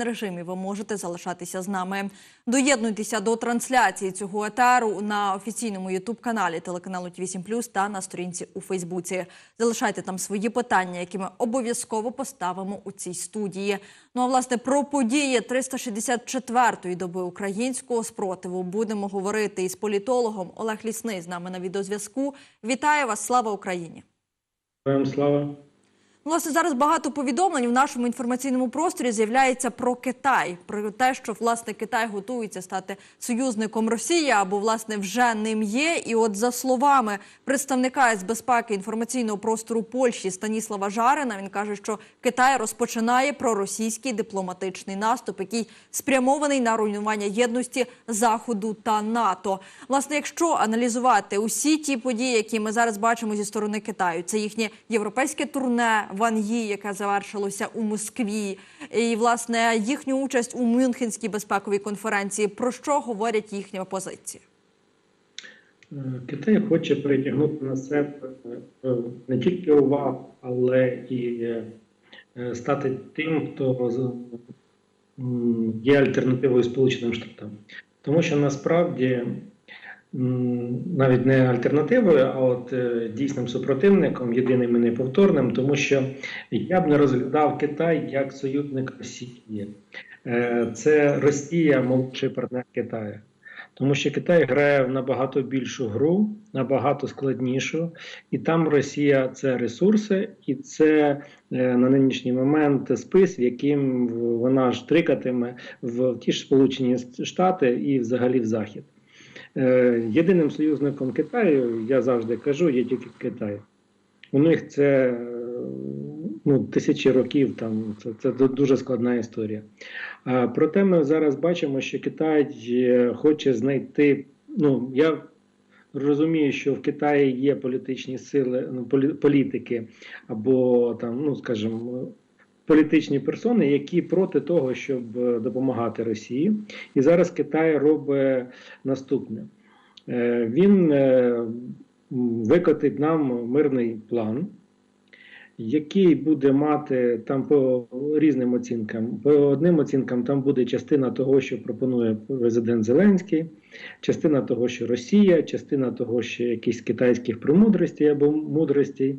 онлайн режимі. Ви можете залишатися з нами. Доєднуйтеся до трансляції цього етеру на офіційному ютуб каналі телеканалу Ті 8 та на сторінці у Фейсбуці. Залишайте там свої питання, які ми обов'язково поставимо у цій студії. Ну а власне про події 364-ї доби українського спротиву будемо говорити із політологом Олег Лісний з нами на відеозв'язку. Вітаю вас! Слава Україні! Слава. Власне, зараз багато повідомлень в нашому інформаційному просторі з'являється про Китай, про те, що власне Китай готується стати союзником Росії або власне вже ним є. І от за словами представника з безпеки інформаційного простору Польщі Станіслава Жарина, він каже, що Китай розпочинає проросійський дипломатичний наступ, який спрямований на руйнування єдності Заходу та НАТО. Власне, якщо аналізувати усі ті події, які ми зараз бачимо зі сторони Китаю, це їхнє європейське турне Ван Ї, яке завершилося у Москві, і власне їхню участь у Мюнхенській безпековій конференції. Про що говорять їхня позиція? Е, Китай хоче притягнути на себе е, не тільки увагу, але і е, стати тим, хто є альтернативою Сполученим Штатам. Тому що насправді навіть не альтернативою, а от е, дійсним супротивником, єдиним і неповторним, тому що я б не розглядав Китай як союзник Росії. Е, Це Росія, молодший партнер Китаю. Тому що Китай грає в набагато більшу гру, набагато складнішу, і там Росія це ресурси, і це е, на нинішній момент спис, в яким вона штрикатиме в ті ж Сполучені Штати і взагалі в Захід. Е, Єдиним союзником Китаю, я завжди кажу, є тільки Китай. У них це е, ну, тисячі років, там це, це дуже складна історія. Проте ми зараз бачимо, що Китай е, хоче знайти. Ну я розумію, що в Китаї є політичні сили, ну, полі- політики або там, ну скажімо, політичні персони, які проти того, щоб е, допомагати Росії. І зараз Китай робить наступне: Е, він е, викотить нам мирний план який буде мати там по різним оцінкам. По одним оцінкам там буде частина того, що пропонує президент Зеленський, частина того, що Росія, частина того, що якісь китайських премудростей або мудростей.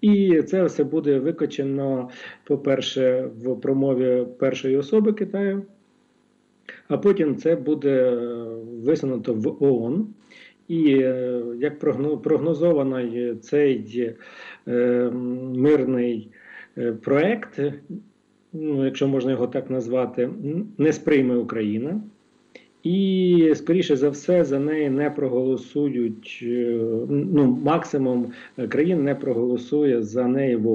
І це все буде викочено, по-перше, в промові першої особи Китаю, а потім це буде висунуто в ООН. І е, як прогно- прогнозовано, цей е, мирний е, проект, ну, якщо можна його так назвати, не сприйме Україна. І, скоріше за все, за неї не проголосують. Ну, максимум країн не проголосує за неї в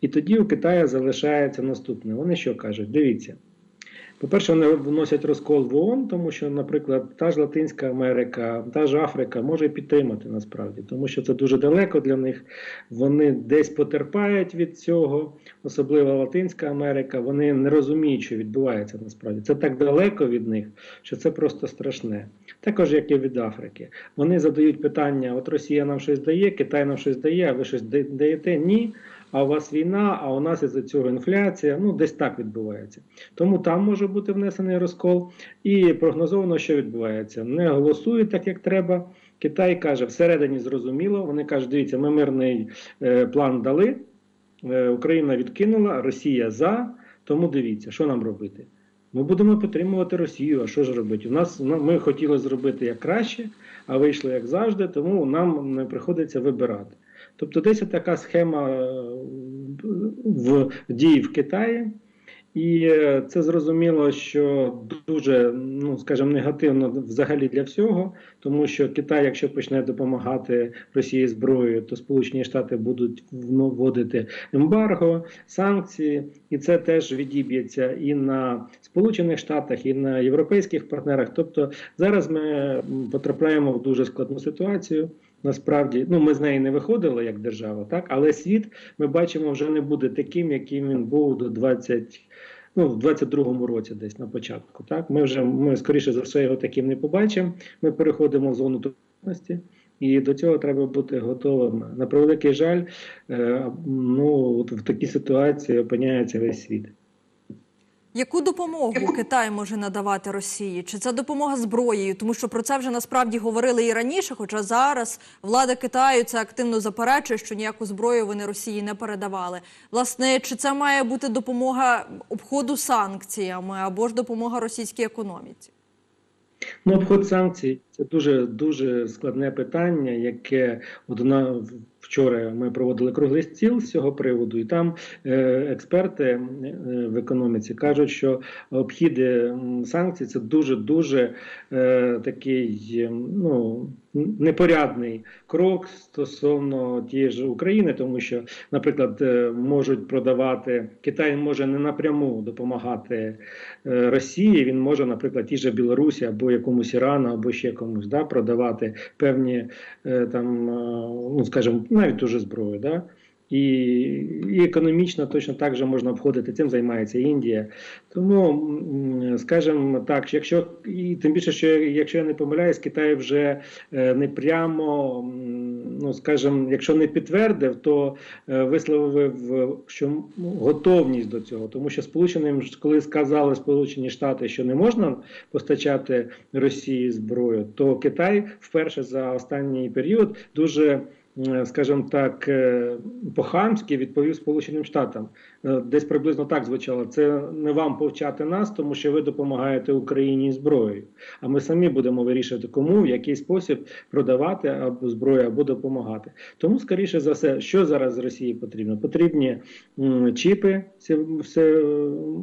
І тоді у Китаю залишається наступне. Вони що кажуть? Дивіться. По-перше, вони вносять розкол в ООН, тому що, наприклад, та ж Латинська Америка, та ж Африка може підтримати насправді, тому що це дуже далеко для них. Вони десь потерпають від цього, особливо Латинська Америка. Вони не розуміють, що відбувається насправді. Це так далеко від них, що це просто страшне. Також як і від Африки. Вони задають питання: от Росія нам щось дає, Китай нам щось дає, а ви щось да- даєте? Ні. А у вас війна, а у нас із-за цього інфляція. Ну, десь так відбувається. Тому там може бути внесений розкол. І прогнозовано, що відбувається. Не голосують так, як треба. Китай каже, всередині зрозуміло. Вони кажуть, дивіться, ми мирний е, план дали. Е, Україна відкинула, Росія за. Тому дивіться, що нам робити. Ми будемо підтримувати Росію. А що ж робити? У нас ми хотіли зробити як краще, а вийшло як завжди, тому нам не приходиться вибирати. Тобто, десь така схема е, в дії в Китаї. І е, це зрозуміло, що дуже, ну скажімо, негативно взагалі для всього, тому що Китай, якщо почне допомагати Росії зброєю, то Сполучені Штати будуть вводити ембарго, санкції, і це теж відіб'ється і на Сполучених Штатах, і на європейських партнерах. Тобто зараз ми потрапляємо в дуже складну ситуацію. Насправді, ну ми з неї не виходили як держава, так але світ ми бачимо вже не буде таким, яким він був до 20, ну в 22-му році, десь на початку. Так, ми вже ми скоріше за все його таким не побачимо. Ми переходимо в зону трудності. І до цього треба бути готовим. На превеликий жаль, е, ну от в такій ситуації опиняється весь світ. Яку допомогу Китай може надавати Росії? Чи це допомога зброєю? Тому що про це вже насправді говорили і раніше. Хоча зараз влада Китаю це активно заперечує, що ніяку зброю вони Росії не передавали. Власне, чи це має бути допомога обходу санкціями або ж допомога російській економіці? Ну, обход санкцій це дуже дуже складне питання, яке от на вчора ми проводили круглий стіл з цього приводу, і там е, експерти е, в економіці кажуть, що обхід санкцій це дуже дуже такий ну непорядний крок стосовно тієї ж України, тому що, наприклад, е, можуть продавати Китай може не напряму допомагати е, Росії. Він може, наприклад, ті ж Білорусі або якомусь Ірану, або ще комусь да, продавати певні е, там, ну скажімо, навіть уже зброю. Да? І, і економічно точно так же можна обходити. Цим займається Індія. Тому, скажімо так, якщо і тим більше, що якщо я не помиляюсь, Китай вже е, не прямо, ну скажімо, якщо не підтвердив, то е, висловив, що готовність до цього, тому що сполученим, коли сказали Сполучені Штати, що не можна постачати Росії зброю, то Китай вперше за останній період дуже скажімо так, е, по-хамськи відповів Сполученим Штатам. Е, Десь приблизно так звучало: це не вам повчати нас, тому що ви допомагаєте Україні зброєю. А ми самі будемо вирішувати, кому в який спосіб продавати або зброю, або допомагати. Тому, скоріше за все, що зараз з Росії потрібно? Потрібні чіпи все,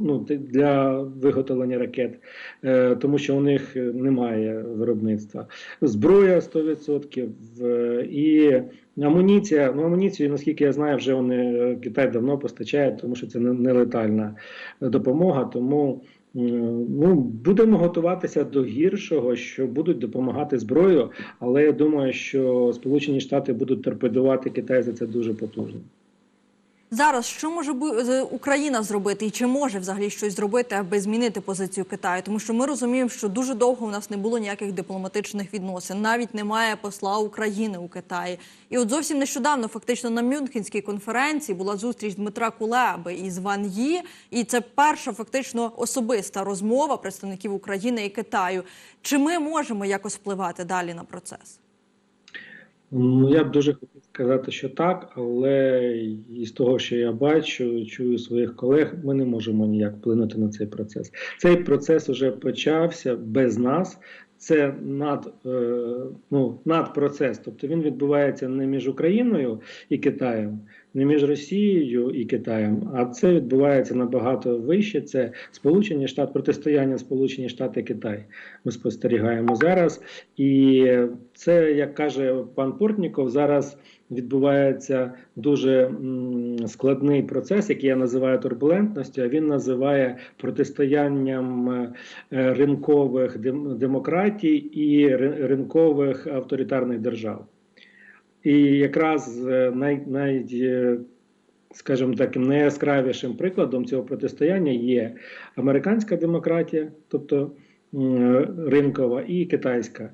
ну, для виготовлення ракет, е, тому що у них немає виробництва. Зброя 100%. е, І амуніція, ну амуніцію, наскільки я знаю, вже вони е, Китай давно постачає, тому що це не, не летальна допомога. Тому ну, будемо готуватися до гіршого, що будуть допомагати зброю. але я думаю, що Сполучені Штати будуть торпедувати Китай за це дуже потужно. Зараз що може Україна зробити, і чи може взагалі щось зробити, аби змінити позицію Китаю? Тому що ми розуміємо, що дуже довго у нас не було ніяких дипломатичних відносин, навіть немає посла України у Китаї. І от зовсім нещодавно, фактично на Мюнхенській конференції, була зустріч Дмитра Кулеби із Ван Ї, і це перша фактично особиста розмова представників України і Китаю. Чи ми можемо якось впливати далі на процес? Ну, я б дуже хотів сказати, що так, але із того, що я бачу, чую своїх колег, ми не можемо ніяк вплинути на цей процес. Цей процес вже почався без нас. Це над, е, ну, надпроцес, тобто він відбувається не між Україною і Китаєм, не між Росією і Китаєм, а це відбувається набагато вище. Це Сполучені Штати, протистояння Сполучені Штати Китай. Ми спостерігаємо зараз. І це, як каже пан Портніков, зараз відбувається дуже складний процес, який я називаю турбулентністю, а він називає протистоянням е, ринкових дем- демократій і ринкових авторитарних держав. І якраз е, най, най, е, скажімо так, найяскравішим прикладом цього протистояння є американська демократія, тобто ринкова, і китайська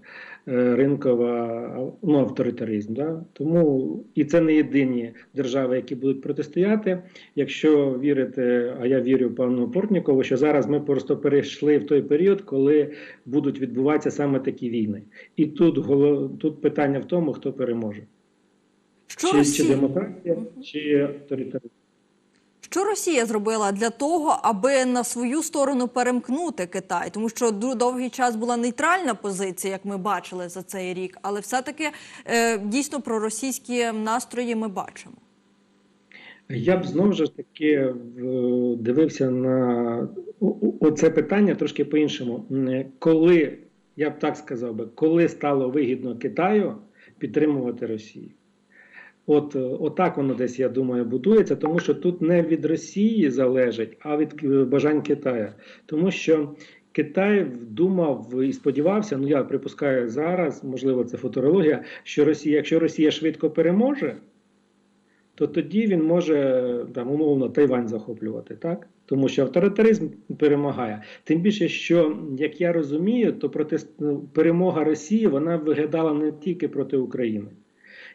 е, ринкова ну, авторитаризм. Да? Тому і це не єдині держави, які будуть протистояти. Якщо вірити, а я вірю пану Портнікову, що зараз ми просто перейшли в той період, коли будуть відбуватися саме такі війни. І тут тут питання в тому, хто переможе. Що Чи, чи Росія? демократія, чи авторитаризм. Що Росія зробила для того, аби на свою сторону перемкнути Китай? Тому що довгий час була нейтральна позиція, як ми бачили за цей рік, але все-таки е, дійсно проросійські настрої ми бачимо. Я б знову ж таки дивився на оце питання трошки по-іншому. Коли, я б так сказав би, коли стало вигідно Китаю підтримувати Росію? От, е, отак воно десь, я думаю, будується, тому що тут не від Росії залежить, а від е, бажань Китаю. Тому що Китай думав і сподівався, ну я припускаю зараз, можливо, це футурологія, що Росія, якщо Росія швидко переможе, то тоді він може там умовно Тайвань захоплювати, так? Тому що авторитаризм перемагає. Тим більше, що як я розумію, то проти перемога Росії вона виглядала не тільки проти України.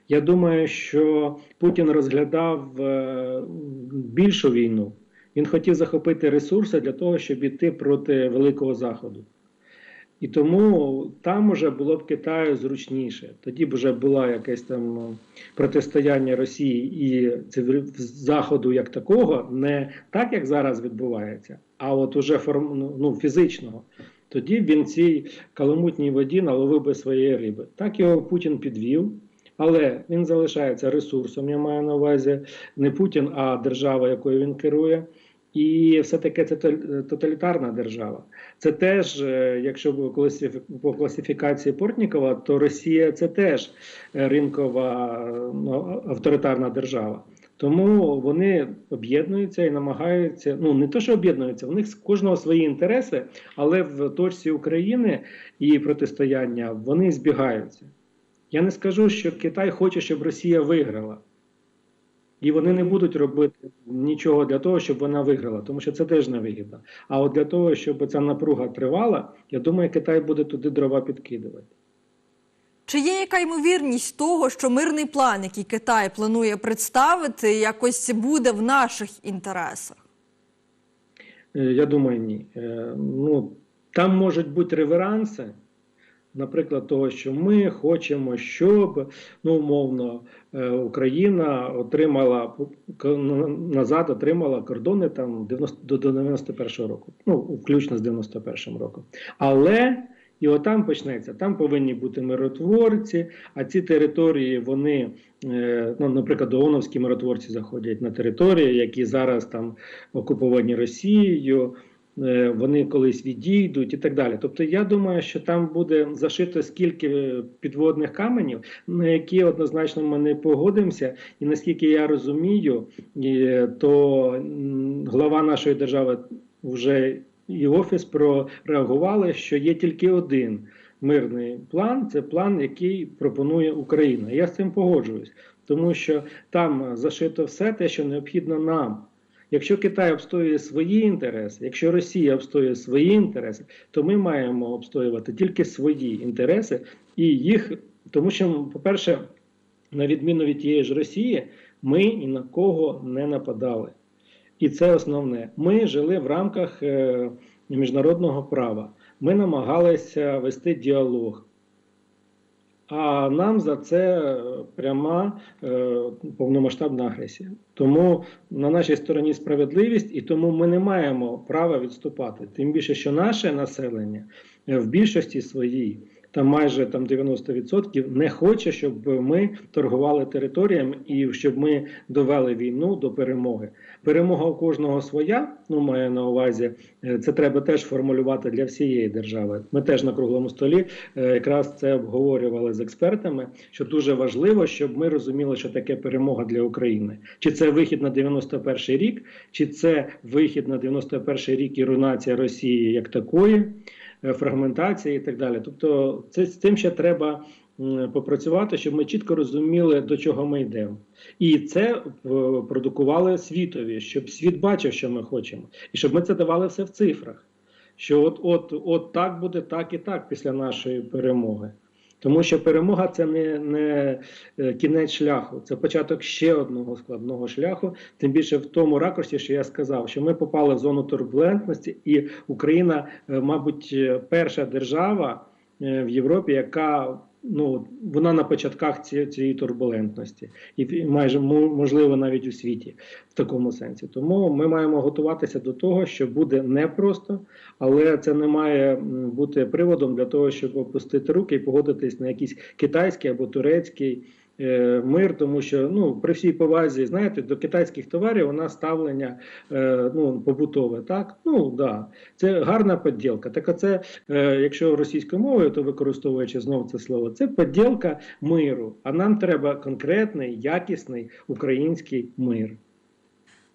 Я думаю, що Путін розглядав е, більшу війну, Він хотів захопити ресурси для того, щоб іти проти Великого Заходу. І тому там уже було б Китаю зручніше. Тоді б вже було якесь там е, протистояння Росії і Заходу як такого, не так, як зараз відбувається, а от уже форм, ну, ну, фізичного. Тоді він цій каламутній воді наловив би своєї риби. Так його Путін підвів, але він залишається ресурсом, я маю на увазі не Путін, а держава, якою він керує. І все-таки це тоталітарна держава. Це теж, е, якщо по класифікації Портнікова, то Росія це теж ринкова ну, авторитарна держава. Тому вони об'єднуються і намагаються. Ну не то, що об'єднуються, в них з кожного свої інтереси, але в точці України і протистояння вони збігаються. Я не скажу, що Китай хоче, щоб Росія виграла. І вони не будуть робити нічого для того, щоб вона виграла, тому що це теж невигідно. А от для того, щоб ця напруга тривала, я думаю, Китай буде туди дрова підкидувати. Чи є яка ймовірність того, що мирний план, який Китай планує представити, якось буде в наших інтересах? Е, Я думаю, ні. Е, Ну, там можуть бути реверанси, наприклад, того, що ми хочемо, щоб ну, умовно е, Україна отримала назад, отримала кордони там 90, до до 91-го року, ну, включно з 91-м роком. Але і отам почнеться. Там повинні бути миротворці, а ці території, вони, е, ну, наприклад, ООНовські миротворці заходять на території, які зараз там окуповані Росією. Е, Вони колись відійдуть і так далі. Тобто, я думаю, що там буде зашито скільки підводних каменів, на які однозначно ми не погодимося. І наскільки я розумію, е, то глава нашої держави вже і офіс прореагували, що є тільки один мирний план це план, який пропонує Україна. Я з цим погоджуюсь, тому що там зашито все те, що необхідно нам. Якщо Китай обстоює свої інтереси, якщо Росія обстоює свої інтереси, то ми маємо обстоювати тільки свої інтереси і їх, тому що, по-перше, на відміну від тієї ж Росії, ми ні на кого не нападали. І це основне. Ми жили в рамках е, міжнародного права. Ми намагалися вести діалог. А нам за це пряма е, повномасштабна агресія. Тому на нашій стороні справедливість, і тому ми не маємо права відступати. Тим більше, що наше населення е, в більшості своїй, там майже там 90% не хоче, щоб ми торгували територіями і щоб ми довели війну до перемоги. Перемога у кожного своя. Ну маю на увазі, е, це треба теж формулювати для всієї держави. Ми теж на круглому столі е, якраз це обговорювали з експертами. Що дуже важливо, щоб ми розуміли, що таке перемога для України. Чи це вихід на 91 рік, чи це вихід на 91 рік і руйнація Росії як такої, фрагментація і так далі. Тобто, це з цим ще треба попрацювати, щоб ми чітко розуміли, до чого ми йдемо. І це е, продукували світові, щоб світ бачив, що ми хочемо, і щоб ми це давали все в цифрах. Що от, от, от так буде, так і так після нашої перемоги. Тому що перемога це не, не е, кінець шляху, це початок ще одного складного шляху. Тим більше в тому ракурсі, що я сказав, що ми попали в зону турбулентності, і Україна, е, мабуть, е, перша держава в Європі, яка ну вона на початках цієї, цієї турбулентності, і майже мо- можливо навіть у світі в такому сенсі. Тому ми маємо готуватися до того, що буде непросто, але це не має бути приводом для того, щоб опустити руки і погодитись на якийсь китайський або турецький. Е, Мир, тому що ну при всій повазі, знаєте, до китайських товарів у нас ставлення е, ну побутове, так ну да, це гарна подділка. Так, оце, е, якщо російською мовою, то використовуючи знову це слово, це подділка миру. А нам треба конкретний, якісний український мир.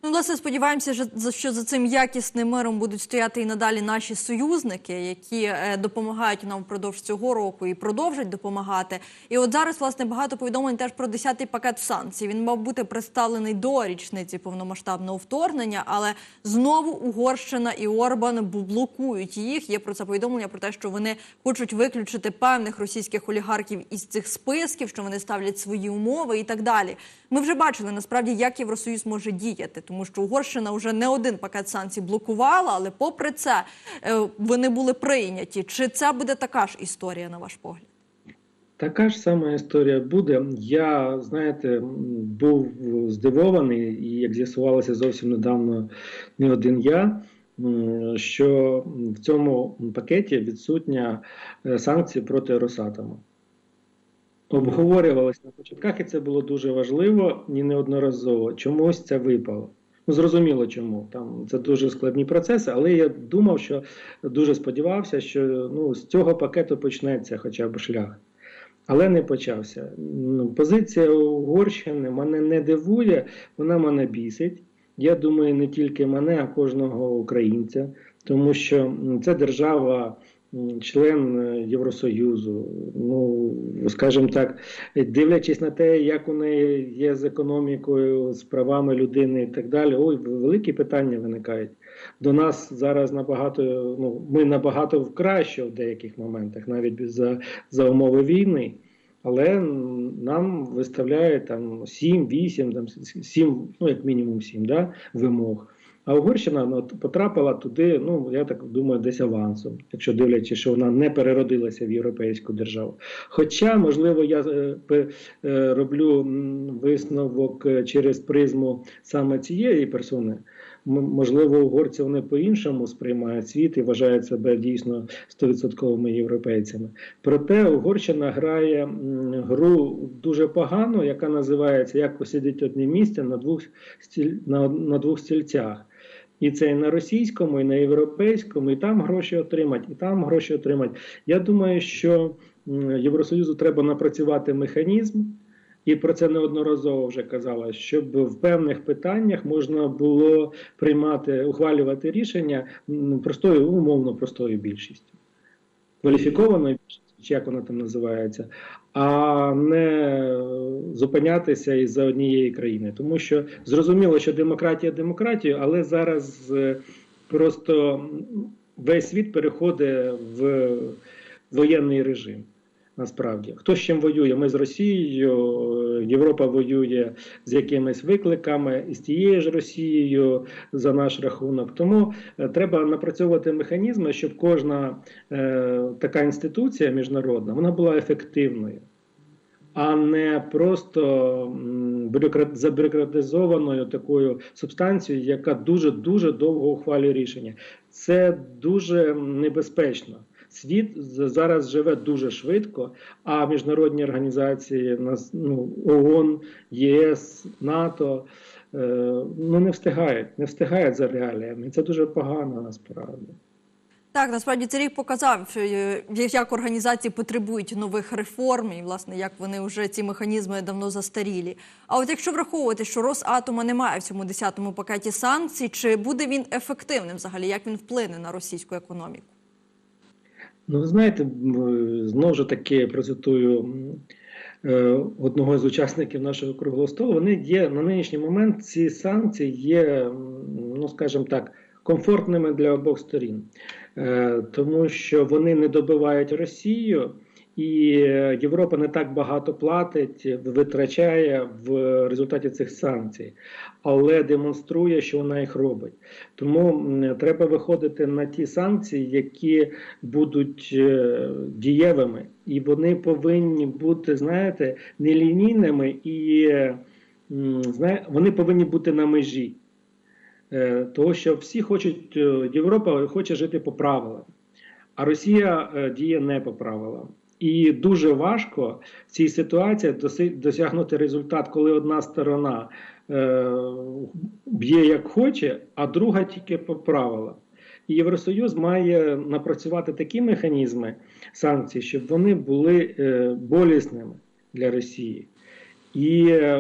Ну, власне, сподіваємося, що за- цим якісним миром будуть стояти і надалі наші союзники, які е, допомагають нам впродовж цього року і продовжать допомагати. І от зараз, власне, багато повідомлень теж про 10-й пакет санкцій. Він мав бути представлений до річниці повномасштабного вторгнення, але знову Угорщина і Орбан блокують їх. Є про це повідомлення про те, що вони хочуть виключити певних російських олігархів із цих списків, що вони ставлять свої умови і так далі. Ми вже бачили насправді, як Євросоюз може діяти. Тому що Угорщина вже не один пакет санкцій блокувала, але попри це е, вони були прийняті. Чи це буде така ж історія, на ваш погляд? Така ж сама історія буде. Я, знаєте, був здивований, і як з'ясувалося зовсім недавно не один я, що в цьому пакеті відсутня е, санкції проти Росатому. Обговорювалося на початках, і це було дуже важливо і неодноразово. Чомусь це випало. Ну, зрозуміло чому. Там це дуже складні процеси, але я думав, що дуже сподівався, що ну, з цього пакету почнеться хоча б шлях. Але не почався. Ну, Позиція Угорщини мене не дивує, вона мене бісить. Я думаю, не тільки мене, а кожного українця, тому що це держава, член е, Євросоюзу. Ну, скажімо так, дивлячись на те, як у неї є з економікою, з правами людини і так далі, ой, великі питання виникають. До нас зараз набагато, ну, ми набагато краще в деяких моментах, навіть за, за умови війни. Але нам виставляють там 7, 8, там 7, ну як мінімум 7 да, вимог. А Угорщина ну, потрапила туди, ну я так думаю, десь авансом, якщо дивлячись, що вона не переродилася в європейську державу. Хоча, можливо, я е, е, роблю висновок е, через призму саме цієї персони. Можливо, угорці вони по-іншому сприймають світ і вважають себе дійсно 100% європейцями. Проте Угорщина грає гру дуже погано, яка називається Як посидить одне місце на двох стіль... на, на двох стільцях. І це і на російському, і на європейському, і там гроші отримати, і там гроші отримати. Я думаю, що Євросоюзу треба напрацювати механізм, і про це неодноразово вже казала, щоб в певних питаннях можна було приймати, ухвалювати рішення простою, умовно простою більшістю, кваліфікованою більшістю, чи як вона там називається, а не зупинятися із-за однієї країни. Тому що зрозуміло, що демократія демократію, але зараз е, просто весь світ переходить в воєнний режим. Насправді, хто з чим воює? Ми з Росією, Європа воює з якимись викликами і з тією ж Росією за наш рахунок. Тому е, треба напрацьовувати механізми, щоб кожна е, така інституція міжнародна вона була ефективною, а не просто бюрократ, забюрократизованою такою субстанцією, яка дуже дуже довго ухвалює рішення. Це дуже небезпечно. Світ зараз живе дуже швидко, а міжнародні організації, ну, ООН, ЄС, НАТО е, ну, не встигають, не встигають за реаліями. Це дуже погано насправді. Так, насправді цей рік показав, е, як організації потребують нових реформ, і власне як вони вже ці механізми давно застарілі. А от якщо враховувати, що Росатома немає в цьому 10-му пакеті санкцій, чи буде він ефективним взагалі? Як він вплине на російську економіку? Ну, ви знаєте, знову ж таки процитую е, одного з учасників нашого круглого столу. Вони є на нинішній момент. Ці санкції є, ну скажімо так, комфортними для обох сторін, Е, тому що вони не добивають Росію. І Європа не так багато платить, витрачає в результаті цих санкцій, але демонструє, що вона їх робить. Тому треба виходити на ті санкції, які будуть е, дієвими, і вони повинні бути, знаєте, нелінійними і знає, вони повинні бути на межі. Е, Того, що всі хочуть, е, Європа хоче жити по правилам, а Росія діє не по правилам. І дуже важко в цій ситуації досягнути результат, коли одна сторона е, б'є як хоче, а друга тільки по правилам. І Євросоюз має напрацювати такі механізми санкцій, щоб вони були е, болісними для Росії. І е,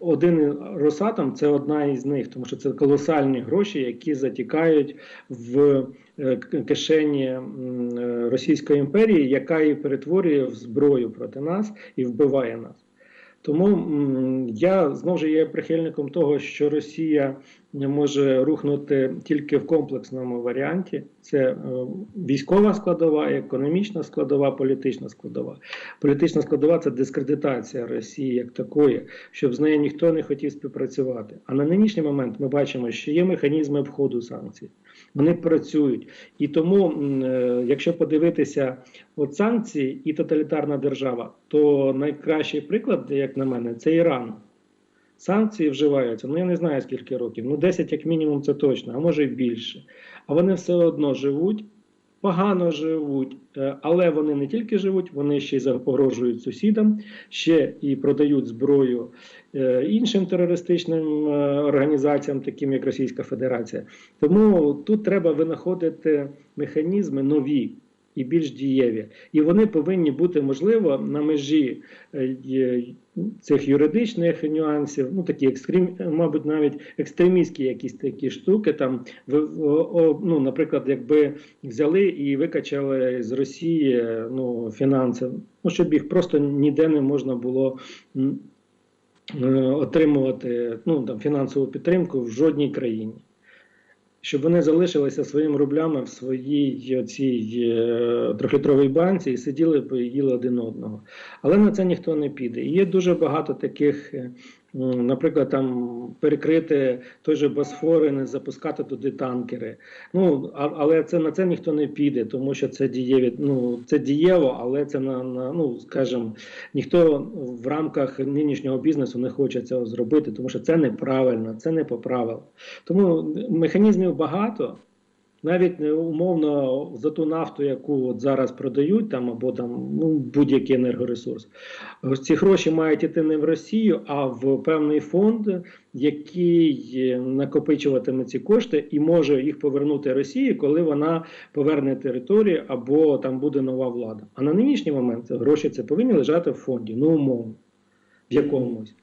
один Росатом це одна із них, тому що це колосальні гроші, які затікають в е, кишені е, Російської імперії, яка і перетворює в зброю проти нас і вбиває нас. Тому я знову ж є прихильником того, що Росія може рухнути тільки в комплексному варіанті. Це е, військова складова, економічна складова, політична складова. Політична складова це дискредитація Росії як такої, щоб з нею ніхто не хотів співпрацювати. А на нинішній момент ми бачимо, що є механізми обходу санкцій. Вони працюють. І тому, е, якщо подивитися от санкції і тоталітарна держава, то найкращий приклад, як на мене, це Іран. Санкції вживаються, ну я не знаю скільки років, ну 10 як мінімум це точно, а може й більше. А вони все одно живуть, погано живуть, е, але вони не тільки живуть, вони ще й загрожують сусідам, ще і продають зброю е, іншим терористичним е, організаціям, таким як Російська Федерація. Тому тут треба винаходити механізми нові. І більш дієві, і вони повинні бути можливо на межі е, цих юридичних нюансів, ну такі екстрем, мабуть, навіть екстремістські якісь такі штуки. Там ну, наприклад, якби взяли і викачали з Росії е, ну, фінанси, ну щоб їх просто ніде не можна було. е, Отримувати ну там фінансову підтримку в жодній країні, щоб вони залишилися своїми рублями в своїй цій е, трьохлітровій банці і сиділи б їли один одного. Але на це ніхто не піде. І є дуже багато таких, е, наприклад, там перекрити той же Босфор і не запускати туди танкери. Ну але це на це ніхто не піде, тому що це дієві. Ну це дієво, але це на, на ну скажімо, ніхто в рамках нинішнього бізнесу не хоче цього зробити, тому що це неправильно, це не по правилам. Тому механізмів багато. Навіть е, умовно за ту нафту, яку от зараз продають, там або там ну, будь-який енергоресурс, ці гроші мають іти не в Росію, а в певний фонд, який е, накопичуватиме ці кошти і може їх повернути Росії, коли вона поверне територію або там буде нова влада. А на нинішній момент гроші це повинні лежати в фонді, ну умовно, в якомусь.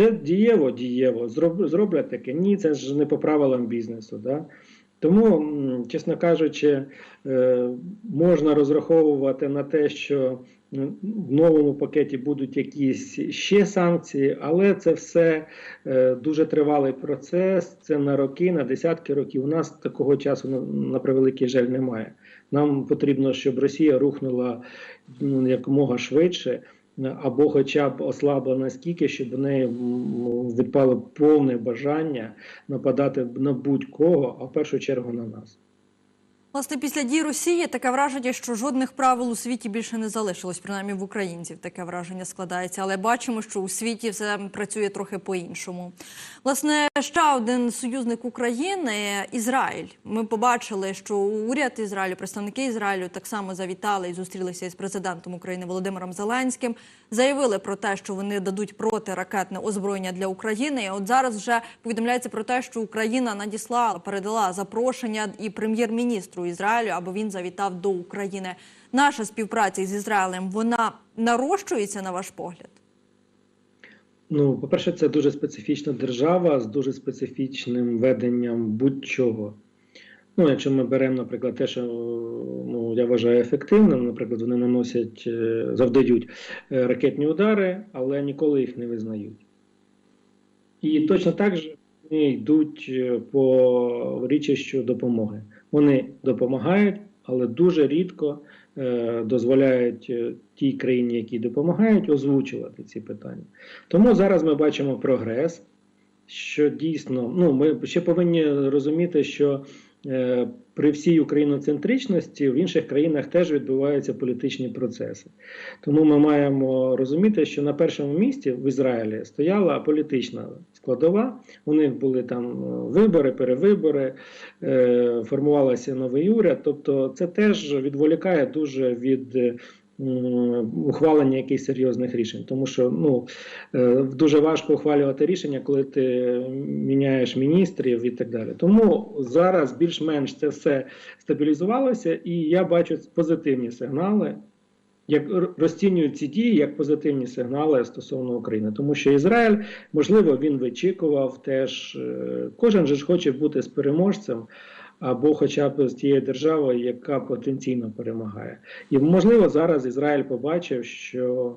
Це дієво, дієво. Зроблять таке. Ні, це ж не по правилам бізнесу. Да? Тому, чесно кажучи, е, можна розраховувати на те, що в новому пакеті будуть якісь ще санкції, але це все е, дуже тривалий процес. Це на роки, на десятки років. У нас такого часу на, превеликий жаль немає. Нам потрібно, щоб Росія рухнула ну, якомога швидше або хоча б ослабла настільки, щоб в неї відпало повне бажання нападати на будь-кого, а в першу чергу на нас. Власне, після дій Росії таке враження, що жодних правил у світі більше не залишилось, принаймні в українців таке враження складається. Але бачимо, що у світі все працює трохи по-іншому. Власне, ще один союзник України Ізраїль. Ми побачили, що уряд Ізраїлю, представники Ізраїлю так само завітали і зустрілися із президентом України Володимиром Зеленським. Заявили про те, що вони дадуть протиракетне озброєння для України. І от зараз вже повідомляється про те, що Україна надіслала, передала запрошення і прем'єр-міністру Ізраїлю, аби він завітав до України. Наша співпраця з Ізраїлем вона нарощується на ваш погляд. Ну, по-перше, це дуже специфічна держава з дуже специфічним веденням будь-чого. Ну, якщо ми беремо, наприклад, те, що ну, я вважаю ефективним, наприклад, вони наносять, е, завдають е, ракетні удари, але ніколи їх не визнають. І точно так же вони йдуть е, по річищу допомоги. Вони допомагають, але дуже рідко е, дозволяють е, тій країні, які допомагають, озвучувати ці питання. Тому зараз ми бачимо прогрес, що дійсно, ну ми ще повинні розуміти, що е, при всій україноцентричності в інших країнах теж відбуваються політичні процеси. Тому ми маємо розуміти, що на першому місці в Ізраїлі стояла політична складова. У них були там е, вибори, перевибори, е, формувався новий уряд. Тобто, це теж відволікає дуже від. е, Ухвалення якихось серйозних рішень, тому що ну дуже важко ухвалювати рішення, коли ти міняєш міністрів і так далі. Тому зараз більш-менш це все стабілізувалося, і я бачу позитивні сигнали як розцінюють ці дії як позитивні сигнали стосовно України, тому що Ізраїль, можливо, він вичікував теж. е, Кожен же ж хоче бути з переможцем. Або хоча б з тією державою, яка потенційно перемагає, і можливо зараз Ізраїль побачив, що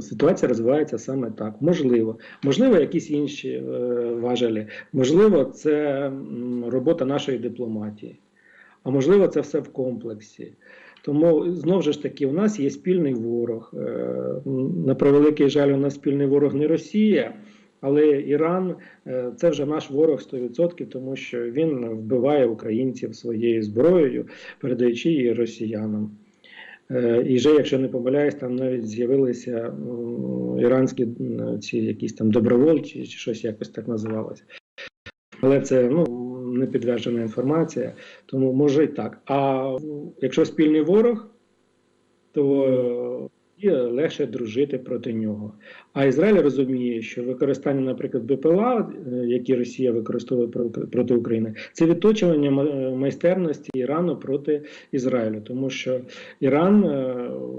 ситуація розвивається саме так. Можливо, можливо, якісь інші е, важелі. Можливо, це робота нашої дипломатії. А можливо, це все в комплексі. Тому знову ж таки, у нас є спільний ворог. Е, На превеликий жаль, у нас спільний ворог не Росія, але Іран е, це вже наш ворог 100%, тому що він вбиває українців своєю зброєю, передаючи її росіянам. Е, І вже, якщо не помиляюсь, там навіть з'явилися іранські ці якісь там добровольці, чи щось якось так називалося. Але це ну, не підтверджена інформація, тому може і так. А якщо спільний ворог, то і легше дружити проти нього. А Ізраїль розуміє, що використання, наприклад, БПЛА, е, які Росія використовує про- проти України, це відточування майстерності Ірану проти Ізраїлю, тому що Іран е,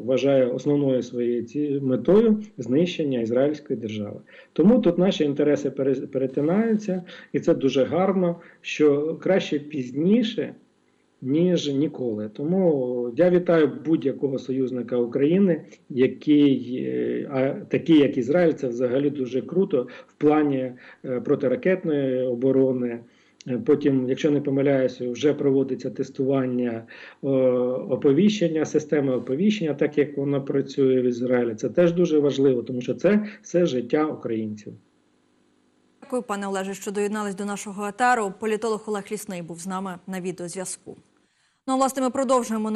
вважає основною своєю метою знищення ізраїльської держави. Тому тут наші інтереси пере- перетинаються, і це дуже гарно, що краще пізніше. Ніж ніколи. Тому я вітаю будь-якого союзника України, який е, а такий, як Ізраїль, це взагалі дуже круто в плані е, протиракетної оборони. Е, Потім, якщо не помиляюся, вже проводиться тестування оповіщення, системи оповіщення, так як вона працює в Ізраїлі. Це теж дуже важливо, тому що це все життя українців. Дякую, пане Олеже, що доєднались до нашого етару. Політолог Олег Лісний був з нами на відеозв'язку. Ну, власне, ми продовжуємо